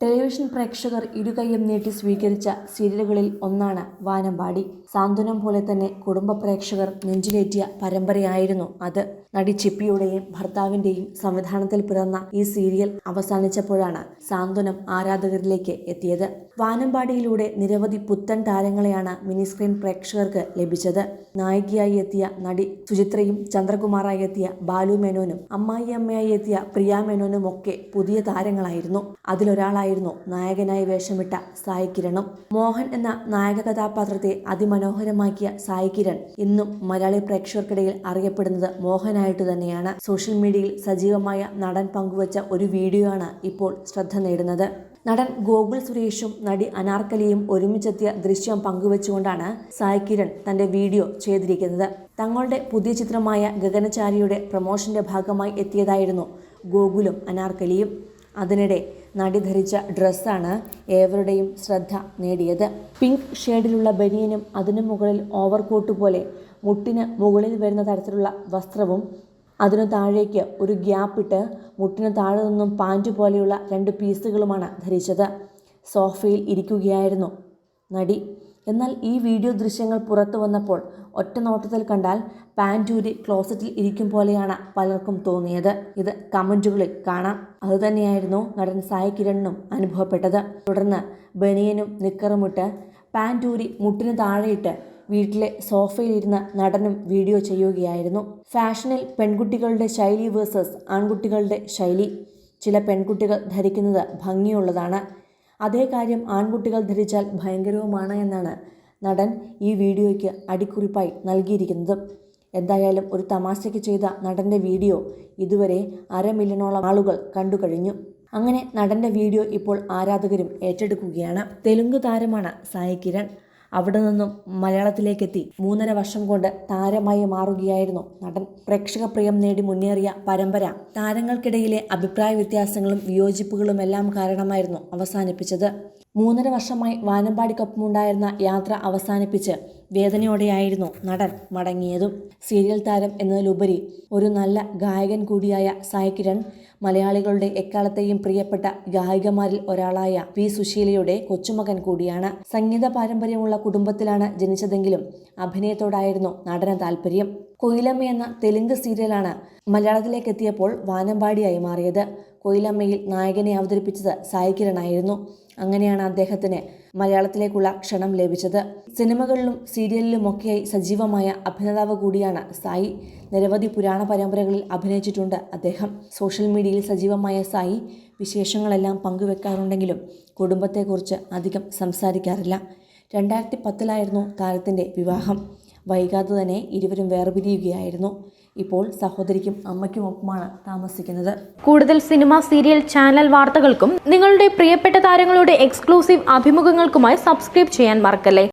Television പ്രേക്ഷകർ ഇരുകൈയും നീട്ടി സ്വീകരിച്ച സീരിയലുകളിൽ ഒന്നാണ് വാനമ്പാടി. സാന്ത്വനം പോലെ തന്നെ കുടുംബ പ്രേക്ഷകർ നെഞ്ചിലേറ്റിയ പരമ്പരയായിരുന്നു അത്. നടി ചിപ്പിയുടെയും ഭർത്താവിന്റെയും സംവിധാനത്തിൽ പിറന്ന ഈ സീരിയൽ അവസാനിച്ചപ്പോഴാണ് സാന്ത്വനം ആരാധകരിലേക്ക് എത്തിയത്. വാനമ്പാടിയിലൂടെ നിരവധി പുത്തൻ താരങ്ങളെയാണ് മിനി സ്ക്രീൻ പ്രേക്ഷകർക്ക് ലഭിച്ചത്. നായികയായി എത്തിയ നടി സുചിത്രയും ചന്ദ്രകുമാറായി എത്തിയ ബാലു മേനോനും അമ്മായിയമ്മയായി എത്തിയ പ്രിയ മേനോനും ഒക്കെ പുതിയ താരങ്ങളായിരുന്നു. അതിലൊരാളായിരുന്നു നായകനായി വേഷമിട്ട സായി കിരണും. മോഹൻ എന്ന നായക കഥാപാത്രത്തെ അതിമനോഹരമാക്കിയ സായി കിരൺ ഇന്നും മലയാളി പ്രേക്ഷകർക്കിടയിൽ അറിയപ്പെടുന്നത് മോഹനായിട്ട് തന്നെയാണ്. സോഷ്യൽ മീഡിയയിൽ സജീവമായ നടൻ പങ്കുവച്ച ഒരു വീഡിയോ ആണ് ഇപ്പോൾ ശ്രദ്ധ നേടുന്നത്. നടൻ ഗോകുൽ സുരേഷും നടി അനാർക്കലിയും ഒരുമിച്ചെത്തിയ ദൃശ്യം പങ്കുവച്ചുകൊണ്ടാണ് സായി കിരൺ തന്റെ വീഡിയോ ചെയ്തിരിക്കുന്നത്. തങ്ങളുടെ പുതിയ ചിത്രമായ ഗഗനചാരിയുടെ പ്രൊമോഷന്റെ ഭാഗമായി എത്തിയതായിരുന്നു ഗോകുലും അനാർക്കലിയും. അതിനിടെ നടി ധരിച്ച ഡ്രസ്സാണ് ഏവരുടെയും ശ്രദ്ധ നേടിയത്. പിങ്ക് ഷെയ്ഡിലുള്ള ബനിയനും അതിനു മുകളിൽ ഓവർകോട്ട് പോലെ മുട്ടിന് മുകളിൽ വരുന്ന തരത്തിലുള്ള വസ്ത്രവും അതിനു താഴേക്ക് ഒരു ഗ്യാപ്പ് ഇട്ട് മുട്ടിന് താഴെ നിന്നും പാന്റ് പോലെയുള്ള രണ്ട് പീസുകളുമാണ് ധരിച്ചത്. സോഫയിൽ ഇരിക്കുകയായിരുന്നു നടി. എന്നാൽ ഈ വീഡിയോ ദൃശ്യങ്ങൾ പുറത്തു വന്നപ്പോൾ ഒറ്റ നോട്ടത്തിൽ കണ്ടാൽ പാന്റൂരി ക്ലോസറ്റിൽ ഇരിക്കും പോലെയാണ് പലർക്കും തോന്നിയത്. ഇത് കമന്റുകളിൽ കാണാം. അതുതന്നെയായിരുന്നു നടൻ സായി കിരണിനും അനുഭവപ്പെട്ടത്. തുടർന്ന് ബനിയനും നിക്കറുമിട്ട് പാന്റൂരി മുട്ടിന് താഴെയിട്ട് വീട്ടിലെ സോഫയിലിരുന്ന് നടനും വീഡിയോ ചെയ്യുകയായിരുന്നു. ഫാഷനിൽ പെൺകുട്ടികളുടെ ശൈലി വേഴ്സസ് ആൺകുട്ടികളുടെ ശൈലി. ചില പെൺകുട്ടികൾ ധരിക്കുന്നത് ഭംഗിയുള്ളതാണ്. അതേ കാര്യം ആൺകുട്ടികൾ ധരിച്ചാൽ ഭയങ്കരവുമാണ് എന്നാണ് നടൻ ഈ വീഡിയോയ്ക്ക് അടിക്കുറിപ്പായി നൽകിയിരിക്കുന്നത്. എന്തായാലും ഒരു തമാശയ്ക്ക് ചെയ്ത നടന്റെ വീഡിയോ ഇതുവരെ അര മില്യണോളം ആളുകൾ കണ്ടു കഴിഞ്ഞു. അങ്ങനെ നടന്റെ വീഡിയോ ഇപ്പോൾ ആരാധകരും ഏറ്റെടുക്കുകയാണ്. തെലുങ്ക് താരമാണ് സായി കിരൺ അവിടെ നിന്നും മലയാളത്തിലേക്കെത്തി. മൂന്നര വർഷം കൊണ്ട് താരമായി മാറുകയായിരുന്നു നടൻ. പ്രേക്ഷക പ്രിയം നേടി മുന്നേറിയ പരമ്പര. താരങ്ങൾക്കിടയിലെ അഭിപ്രായ വ്യത്യാസങ്ങളും വിയോജിപ്പുകളും എല്ലാം കാരണമായിരുന്നു അവസാനിപ്പിച്ചത്. മൂന്നര വർഷമായി വാനമ്പാടിക്കൊപ്പമുണ്ടായിരുന്ന യാത്ര അവസാനിപ്പിച്ച് വേദനയോടെയായിരുന്നു നടൻ മടങ്ങിയതും. സീരിയൽ താരം എന്നതിലുപരി ഒരു നല്ല ഗായകൻ കൂടിയായ സായി കിരൺ മലയാളികളുടെ എക്കാലത്തെയും പ്രിയപ്പെട്ട ഗായികമാരിൽ ഒരാളായ പി സുശീലയുടെ കൊച്ചുമകൻ കൂടിയാണ്. സംഗീത പാരമ്പര്യമുള്ള കുടുംബത്തിലാണ് ജനിച്ചതെങ്കിലും അഭിനയത്തോടായിരുന്നു നടന താല്പര്യം. കൊയിലമ്മ എന്ന തെലുങ്ക് സീരിയലാണ് മലയാളത്തിലേക്ക് എത്തിയപ്പോൾ വാനമ്പാടിയായി മാറിയത്. കൊയിലമ്മയിൽ നായകനെ അവതരിപ്പിച്ചത് സായി കിരണായിരുന്നു. അങ്ങനെയാണ് അദ്ദേഹത്തിന് മലയാളത്തിലേക്കുള്ള ക്ഷണം ലഭിച്ചത്. സിനിമകളിലും സീരിയലിലുമൊക്കെയായി സജീവമായ അഭിനേതാവ് കൂടിയാണ് സായി. നിരവധി പുരാണ പരമ്പരകളിൽ അഭിനയിച്ചിട്ടുണ്ട് അദ്ദേഹം. സോഷ്യൽ മീഡിയയിൽ സജീവമായ സായി വിശേഷങ്ങളെല്ലാം പങ്കുവെക്കാറുണ്ടെങ്കിലും കുടുംബത്തെക്കുറിച്ച് അധികം സംസാരിക്കാറില്ല. രണ്ടായിരത്തി പത്തിലായിരുന്നു താരത്തിന്റെ വിവാഹം. വൈകാതെ തന്നെ ഇരുവരും വേർപിരിയുകയായിരുന്നു. ഇപ്പോൾ സഹോദരിക്കും അമ്മയ്ക്കുമൊപ്പമാണ് താമസിക്കുന്നത്. കൂടുതൽ സിനിമ സീരിയൽ ചാനൽ വാർത്തകൾക്കും നിങ്ങളുടെ പ്രിയപ്പെട്ട താരങ്ങളുടെ എക്സ്ക്ലൂസീവ് അഭിമുഖങ്ങൾക്കുമായി സബ്സ്ക്രൈബ് ചെയ്യാൻ മറക്കല്ലേ?